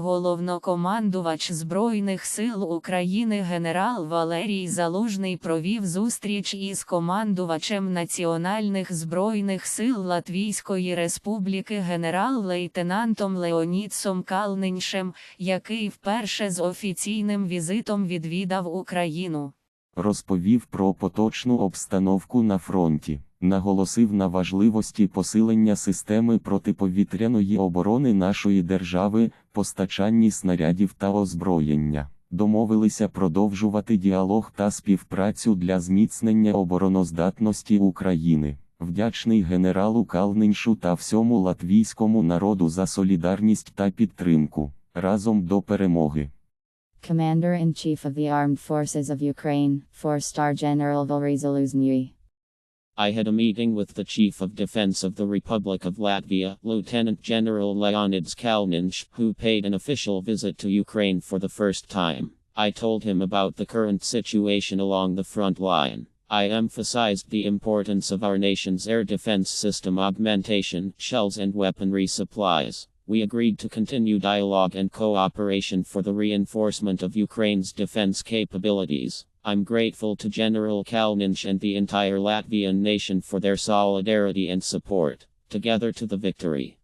Головнокомандувач Збройних сил України генерал Валерій Залужний провів зустріч із командувачем Національних збройних сил Латвійської Республіки генерал-лейтенантом Леонідсом Калниншем, який вперше з офіційним візитом відвідав Україну. розповів про поточну обстановку на фронті, наголосив на важливості посилення системи протиповітряної оборони нашої держави, постачанні снарядів та озброєння. Домовилися продовжувати діалог та співпрацю для зміцнення обороноздатності України. Вдячний генералу Калниншу та всьому латвійському народу за солідарність та підтримку. Разом до перемоги. Commander-in-Chief of the Armed Forces of Ukraine, 4-star General Valery Zaluzny. I had a meeting with the Chief of Defense of the Republic of Latvia, Lieutenant General Leonids Kalninch, who paid an official visit to Ukraine for the first time. I told him about the current situation along the front line. I emphasized the importance of our nation's air defense system augmentation, shells, and weaponry supplies. We agreed to continue dialogue and cooperation for the reinforcement of Ukraine's defense capabilities. I'm grateful to General Kalninch and the entire Latvian nation for their solidarity and support. Together to the victory.